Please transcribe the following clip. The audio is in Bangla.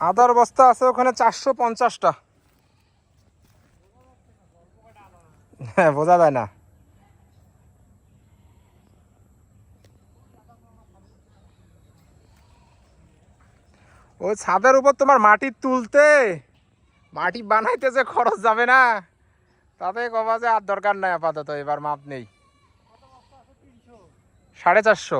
আদার বস্তা আছে ওখানে চারশো পঞ্চাশটা। হ্যাঁ বোঝা যায় না। ওই ছাদের উপর তোমার মাটি তুলতে, মাটি বানাইতে যে খরচ যাবে না, তাতে কবা যে আর দরকার নাই আপাতত, এবার মাপ নেই। সাড়ে চারশো।